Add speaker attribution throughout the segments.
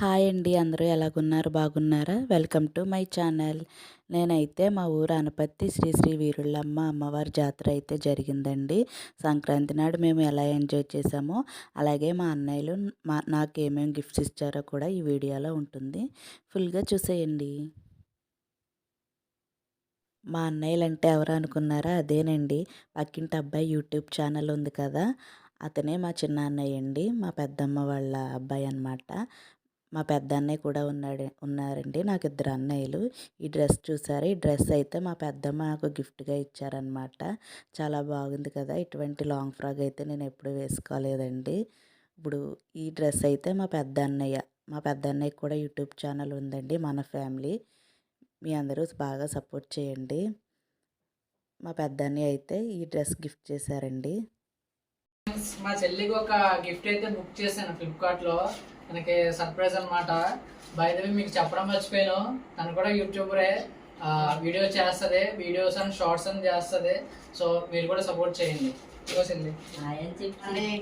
Speaker 1: Hi అండి. అందరూ ఎలాగున్నారు? బాగున్నారా? Welcome to my channel. నేనైతే మా ఊరు అనపత్తి శ్రీ శ్రీ వీరుళ్ళమ్మ అమ్మవారి జాతర అయితే జరిగిందండి. సంక్రాంతి నాడు మేము ఎలా ఎంజాయ్ చేసామో అలాగే మా అన్నయ్యలు మా నాకు ఏమేమి గిఫ్ట్స్ ఇచ్చారో కూడా ఈ వీడియోలో ఉంటుంది. ఫుల్గా చూసేయండి. మా అన్నయ్యలు అంటే ఎవరు అనుకున్నారా? అదేనండి. పక్కింటి అబ్బాయి యూట్యూబ్ ఛానల్ ఉంది కదా అతనే మా చిన్న అన్నయ్య అండి. మా పెద్దమ్మ వాళ్ళ అబ్బాయి అనమాట మా పెద్ద అన్నయ్య కూడా ఉన్నాడు ఉన్నారండి. నాకు ఇద్దరు అన్నయ్యలు. ఈ డ్రెస్ చూసారు? ఈ డ్రెస్ అయితే మా పెద్దమ్మ నాకు గిఫ్ట్గా ఇచ్చారనమాట చాలా బాగుంది కదా! ఇటువంటి లాంగ్ ఫ్రాక్ అయితే నేను ఎప్పుడు వేసుకోలేదండి. ఇప్పుడు ఈ డ్రెస్ అయితే మా పెద్ద అన్నయ్య మా పెద్ద అన్నయ్య కూడా యూట్యూబ్ ఛానల్ ఉందండి మన ఫ్యామిలీ. మీ అందరూ బాగా సపోర్ట్ చేయండి. మా పెద్ద అన్నయ్య అయితే ఈ డ్రెస్ గిఫ్ట్ చేశారండి.
Speaker 2: మా చెల్లికి ఒక గిఫ్ట్ అయితే బుక్ చేశాను ఫ్లిప్కార్ట్లో. తనకి సర్ప్రైజ్ అనమాట బయట మీకు చెప్పడం మర్చిపోయాను. తను కూడా యూట్యూబరే వీడియో చేస్తుంది. వీడియోస్ అండ్ షార్ట్స్ అని చేస్తుంది. సో మీరు కూడా సపోర్ట్ చేయండి.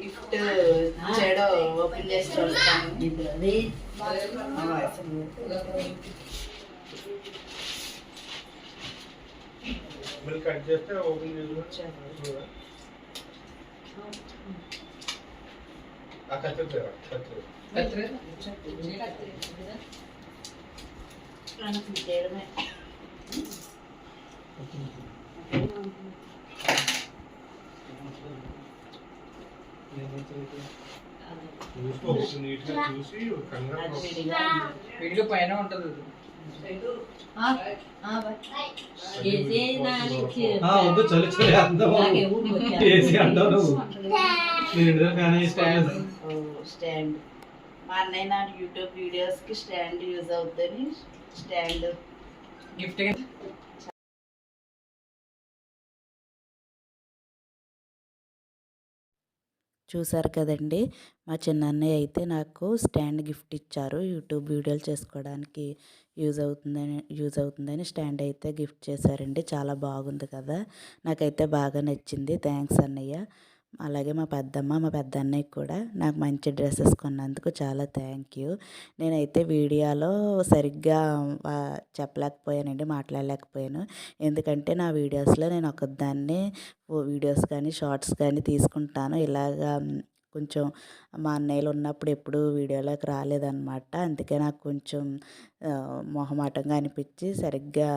Speaker 3: గిఫ్ట్ చేయడం ఓపెన్ చేసి చూస్తాను.
Speaker 4: మళ్ళీ కట్ చేస్తే ఓపెన్ చేసి ఆ కత్తి కత్తి
Speaker 2: కత్తిరి.
Speaker 3: చేయడమే
Speaker 4: చూసుకో నీట్గా చూసి కంగారు
Speaker 2: వీడియో పైన ఉంటుంది ఇది.
Speaker 5: ఆ, వద్దు చలి చలి అందము ఏసీ అంటావు నువ్వు నేను ఫ్యాన్
Speaker 3: స్టాండ్ మా అన్నయ్య నా యూట్యూబ్ వీడియోస్కి స్టాండ్ యూజ్ అవుతుంది స్టాండ్
Speaker 2: గిఫ్ట్
Speaker 1: చూసారు కదండి. మా చిన్నన్నయ్య అయితే నాకు స్టాండ్ గిఫ్ట్ ఇచ్చారు. యూట్యూబ్ వీడియోలు చేసుకోవడానికి యూజ్ అవుతుందని యూజ్ అవుతుందని స్టాండ్ అయితే గిఫ్ట్ చేశారండి. చాలా బాగుంది కదా. నాకైతే బాగా నచ్చింది. థ్యాంక్స్ అన్నయ్య. అలాగే మా పెద్దమ్మ మా పెద్ద అన్నయ్య కూడా నాకు మంచి డ్రెస్సెస్ కొన్నందుకు చాలా థ్యాంక్ యూ. నేనైతే వీడియోలో సరిగ్గా చెప్పలేకపోయానండి మాట్లాడలేకపోయాను. ఎందుకంటే నా వీడియోస్లో నేను ఒకదాన్ని వీడియోస్ కానీ షార్ట్స్ కానీ తీసుకుంటాను. ఇలాగా కొంచెం మా అన్నయ్యలు ఉన్నప్పుడు ఎప్పుడు వీడియోలోకి రాలేదన్నమాట. అందుకే నాకు కొంచెం మొహమాటంగా అనిపించి సరిగ్గా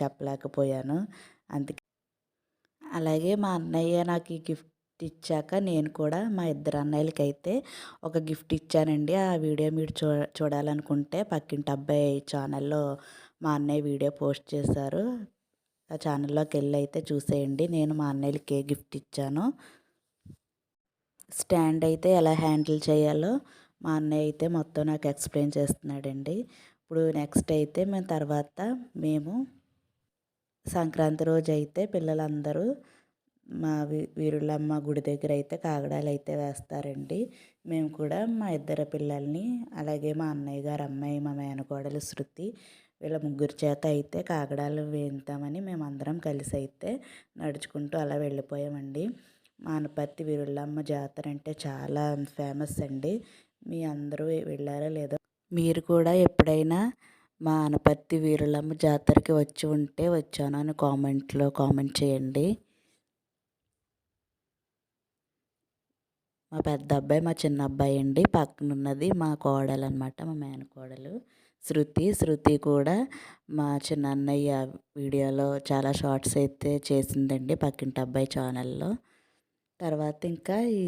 Speaker 1: చెప్పలేకపోయాను. అందుకే అలాగే మా అన్నయ్య నాకు ఈ గిఫ్ట్ ఇచ్చాక నేను కూడా మా ఇద్దరు అన్నయ్యలకైతే ఒక గిఫ్ట్ ఇచ్చానండి ఆ వీడియో మీరు చూ చూడాలనుకుంటే పక్కింటి అబ్బాయి ఛానల్లో మా అన్నయ్య వీడియో పోస్ట్ చేశారు. ఆ ఛానల్లోకి వెళ్ళి అయితే చూసేయండి. నేను మా అన్నయ్యలకి ఏ గిఫ్ట్ ఇచ్చాను స్టాండ్ అయితే ఎలా హ్యాండిల్ చేయాలో మా అన్నయ్య అయితే మొత్తం నాకు ఎక్స్ప్లెయిన్ చేస్తున్నాడండి. ఇప్పుడు నెక్స్ట్ అయితే మేము తర్వాత మేము సంక్రాంతి రోజు అయితే పిల్లలందరూ మా వీ వీరులమ్మ గుడి దగ్గర అయితే కాగడాలు అయితే వేస్తారండి. మేము కూడా మా ఇద్దరు పిల్లల్ని అలాగే మా అన్నయ్య గారు అమ్మాయి మా మేనకోడలు శృతి వీళ్ళ ముగ్గురు చేత అయితే కాగడాలు వేద్దామని మేమందరం కలిసి అయితే నడుచుకుంటూ అలా వెళ్ళిపోయామండి. మా అనపర్తి వీరులమ్మ జాతర అంటే చాలా ఫేమస్ అండి. మీ అందరూ వెళ్ళారో లేదో మీరు కూడా ఎప్పుడైనా మా అనపర్తి వీరులమ్మ జాతరకి వచ్చి ఉంటే వచ్చాను అని కామెంట్లో కామెంట్ చేయండి. మా పెద్ద అబ్బాయి మా చిన్న అబ్బాయి అండి. పక్కన ఉన్నది మా కోడలు అనమాట మా మేనకోడలు శృతి. శృతి కూడా మా చిన్న అన్నయ్య వీడియోలో చాలా షార్ట్స్ అయితే చేసిందండి పక్కింటి అబ్బాయి ఛానల్లో. తర్వాత ఇంకా ఈ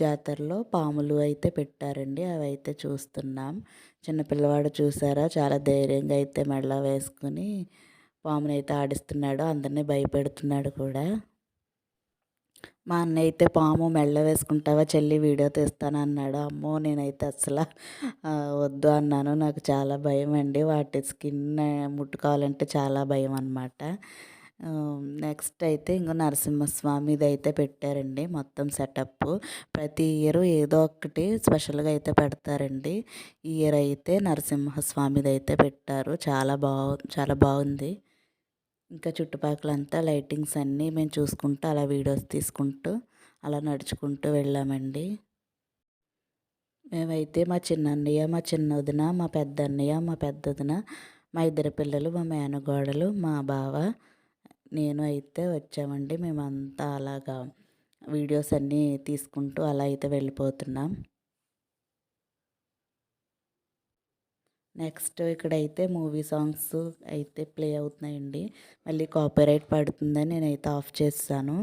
Speaker 1: జాతరలో పాములు అయితే పెట్టారండి అవి అయితే చూస్తున్నాం చిన్నపిల్లవాడు చూసారా? చాలా ధైర్యంగా అయితే మెడలో వేసుకుని పామునైతే ఆడిస్తున్నాడు అందరినీ భయపెడుతున్నాడు కూడా. మా అన్నయ్య అయితే పాము మెళ్ళ వేసుకుంటావా చెల్లి వీడియో తీస్తాను అన్నాడు. అమ్మో నేనైతే అసలు వద్దు అన్నాను. నాకు చాలా భయం అండి. వాటి స్కిన్ ముట్టుకోవాలంటే చాలా భయం అనమాట నెక్స్ట్ అయితే ఇంకో నరసింహస్వామిది అయితే పెట్టారండి మొత్తం సెటప్ ప్రతి ఇయర్ ఏదో ఒకటి స్పెషల్గా అయితే పెడతారండి. ఈ ఇయర్ అయితే నరసింహస్వామిది అయితే పెట్టారు. చాలా బాగు చాలా బాగుంది. ఇంకా చుట్టుపక్కలంతా లైటింగ్స్ అన్నీ మేము చూసుకుంటూ అలా వీడియోస్ తీసుకుంటూ అలా నడుచుకుంటూ వెళ్ళామండి. మేమైతే మా చిన్న అన్నయ్య మా చిన్న వదిన మా పెద్ద అన్నయ్య మా పెద్ద వదిన మా ఇద్దరు పిల్లలు మా మేనగోడలు మా బావ నేను అయితే వచ్చామండి. మేమంతా అలాగా వీడియోస్ అన్నీ తీసుకుంటూ అలా అయితే వెళ్ళిపోతున్నాం. నెక్స్ట్ ఇక్కడైతే మూవీ సాంగ్స్ అయితే ప్లే అవుతున్నాయండి. మళ్ళీ కాపీరైట్ పడుతుందని నేనైతే ఆఫ్ చేస్తాను.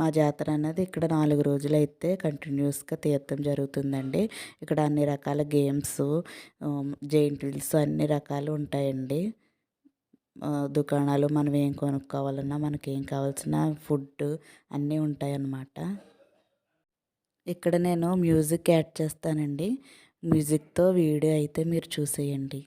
Speaker 1: మా జాతర అన్నది ఇక్కడ నాలుగు రోజులు అయితే కంటిన్యూస్గా తీర్థం జరుగుతుందండి. ఇక్కడ అన్ని రకాల గేమ్స్ జైంట్ వీల్స్ అన్ని రకాలు ఉంటాయండి. దుకాణాలు మనం ఏం కొనుక్కోవాలన్నా మనకి ఏం కావాల్సిన ఫుడ్ అన్నీ ఉంటాయన్నమాట. ఇక్కడ నేను మ్యూజిక్ యాడ్ చేస్తానండి. మ్యూజిక్తో వీడియో అయితే మీరు చూసేయండి.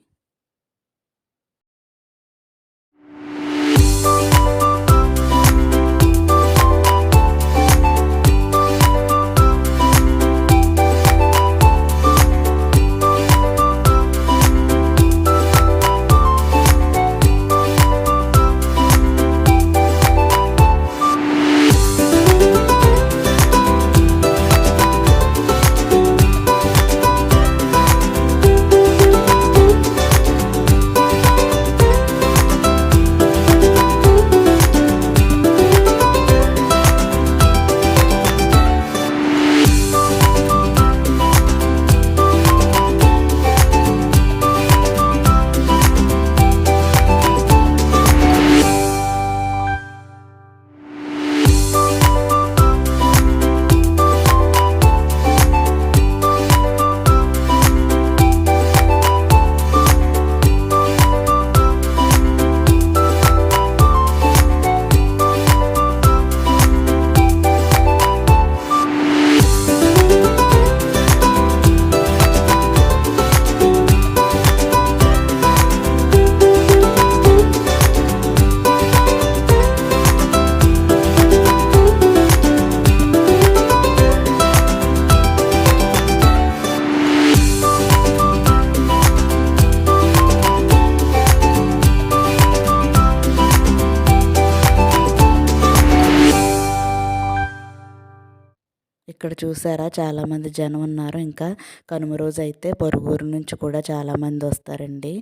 Speaker 1: చూసారా? చాలామంది జనం ఉన్నారు. ఇంకా కనుమ రోజు అయితే పొరుగురు నుంచి కూడా చాలామంది వస్తారండి.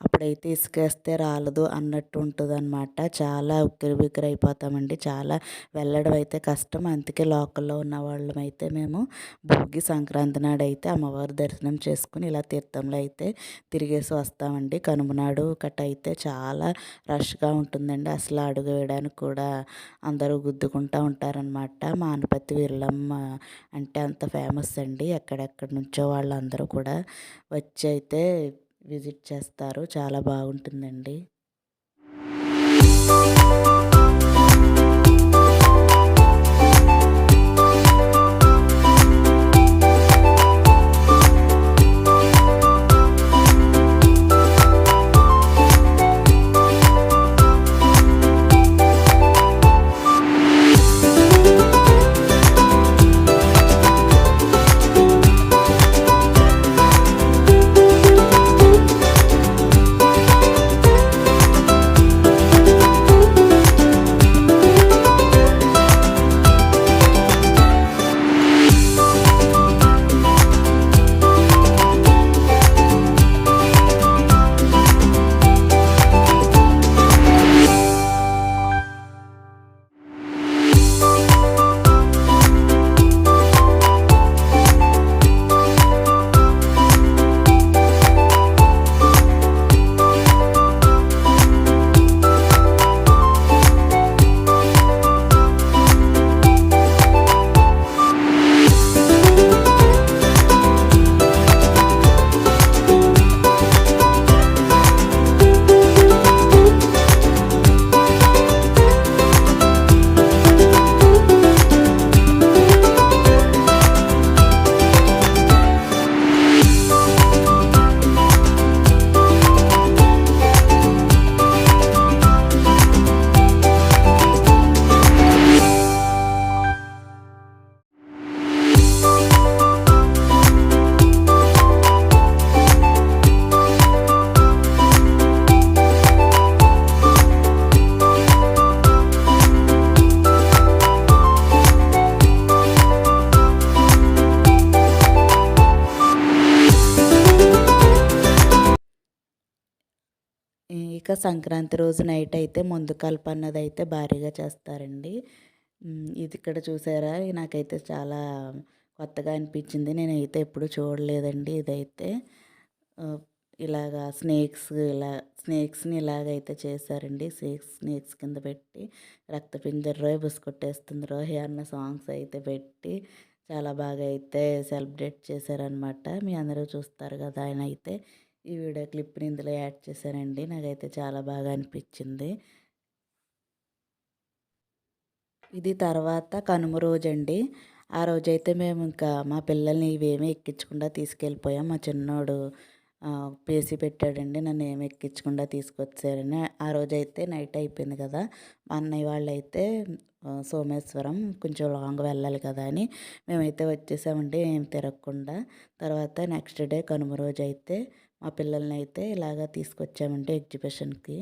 Speaker 1: అప్పుడైతే ఇసుకేస్తే రాలదు అన్నట్టు ఉంటుంది అనమాట చాలా ఉక్కిరి బిక్కిరి అయిపోతామండి చాలా వెళ్ళడం అయితే కష్టం. అందుకే లోకల్లో ఉన్న వాళ్ళం అయితే మేము భోగి సంక్రాంతి నాడు అయితే అమ్మవారి దర్శనం చేసుకుని ఇలా తీర్థంలో అయితే తిరిగేసి వస్తామండి. కనుమనాడు కట్ట అయితే చాలా రష్గా ఉంటుందండి. అసలు అడుగు వేయడానికి కూడా అందరూ గుద్దుకుంటూ ఉంటారనమాట మా అనపతి అంటే అంత ఫేమస్ అండి. ఎక్కడెక్కడి నుంచో వాళ్ళందరూ కూడా వచ్చి అయితే విజిట్ చేస్తారు. చాలా బాగుంటుందండి. సంక్రాంతి రోజు నైట్ అయితే ముందు కలుపు అన్నది అయితే భారీగా చేస్తారండి. ఇది ఇక్కడ చూసారా? నాకైతే చాలా కొత్తగా అనిపించింది. నేనైతే ఎప్పుడు చూడలేదండి ఇదైతే. ఆ, ఇలాగా స్నేక్స్ ఇలా స్నేక్స్ని ఇలాగైతే చేశారండి. స్నేక్స్ స్నేక్స్ కింద పెట్టి రక్తపింజరో బుసుకొట్టేస్తుందిరో హే అన్న సాంగ్స్ అయితే పెట్టి చాలా బాగా అయితే సెలబ్రేట్ చేశారనమాట మీ అందరూ చూస్తారు కదా ఆయన అయితే. ఈ వీడియో క్లిప్ని ఇందులో యాడ్ చేశానండి. నాకైతే చాలా బాగా అనిపించింది. ఇది తర్వాత కనుమ రోజు అండి ఆ రోజైతే మేము ఇంకా మా పిల్లల్ని ఇవేమీ ఎక్కించకుండా తీసుకెళ్ళిపోయాం. మా చిన్నోడు పేసి పెట్టాడండి. నన్ను ఏమి ఎక్కించకుండా తీసుకొచ్చారని ఆ రోజైతే నైట్ అయిపోయింది కదా. మా అన్నయ్య వాళ్ళు అయితే సోమేశ్వరం కొంచెం లాంగ్ వెళ్ళాలి కదా అని మేమైతే వచ్చేసామండి ఏం తిరగకుండా. తర్వాత నెక్స్ట్ డే కనుమ రోజు అయితే మా పిల్లల్ని అయితే ఇలాగా తీసుకొచ్చామంటే ఎగ్జిబిషన్కి.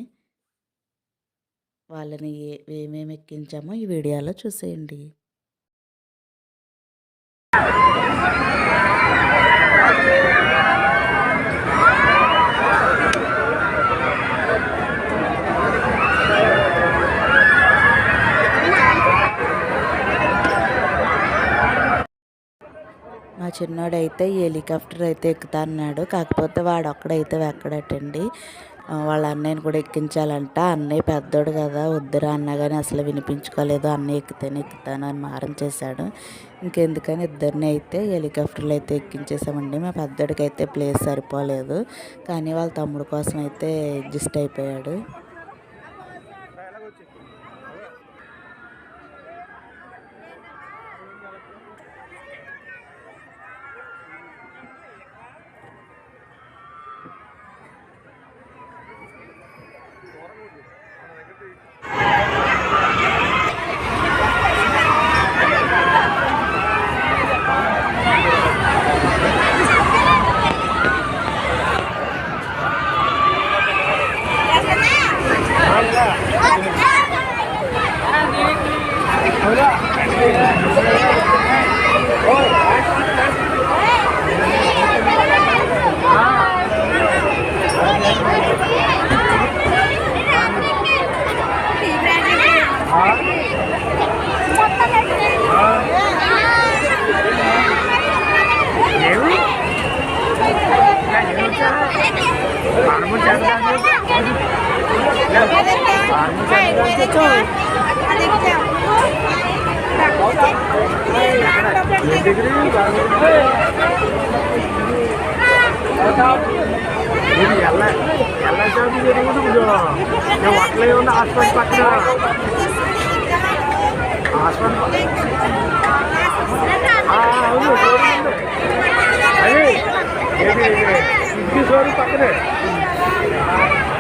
Speaker 1: వాళ్ళని ఏ ఏమేమి ఎక్కించామో ఈ వీడియోలో చూసేయండి. చిన్నోడైతే ఈ హెలికాప్టర్ అయితే ఎక్కుతా అన్నాడు కాకపోతే వాడు ఒక్కడైతే ఎక్కడటండి వాళ్ళ అన్నయ్యని కూడా ఎక్కించాలంట. అన్నయ్య పెద్దోడు కదా వద్దురా అన్న కానీ అసలు వినిపించుకోలేదు. అన్నయ్య ఎక్కితేనే ఎక్కుతాను అని మారం చేశాడు. ఇంకెందుకని ఇద్దరిని అయితే హెలికాప్టర్లు అయితే ఎక్కించేసామండి. మా పెద్దోడికి అయితే ప్లేస్ సరిపోలేదు. కానీ వాళ్ళ తమ్ముడు కోసం అయితే అడ్జస్ట్ అయిపోయాడు. ಎಲ್ಲ ಎಲ್ಲ ಜಾಬ್ ಇರುವುದು ನಾವು ಅಟ್ಲೇ ಒಂದು ಆಸ್ಪತ್ರೆ ಪಕ್ಕ ಆಸ್ಪತ್ರೆ ಅದೇ ಸೋರಿ ಪಕ್ಕನೇ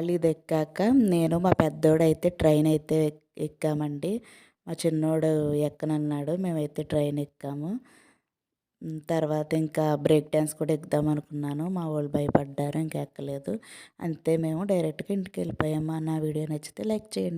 Speaker 1: వాళ్ళు ఇది ఎక్కాక నేను మా పెద్దోడు అయితే ట్రైన్ అయితే ఎక్కామండి. మా చిన్నోడు ఎక్కనన్నాడు మేమైతే ట్రైన్ ఎక్కాము. తర్వాత ఇంకా బ్రేక్ డ్యాన్స్ కూడా ఎక్కుదాం అనుకున్నాను. మా వాళ్ళు భయపడ్డారు ఇంకా ఎక్కలేదు అంతే మేము డైరెక్ట్గా ఇంటికి వెళ్ళిపోయాము నా వీడియో నచ్చితే లైక్ చేయండి.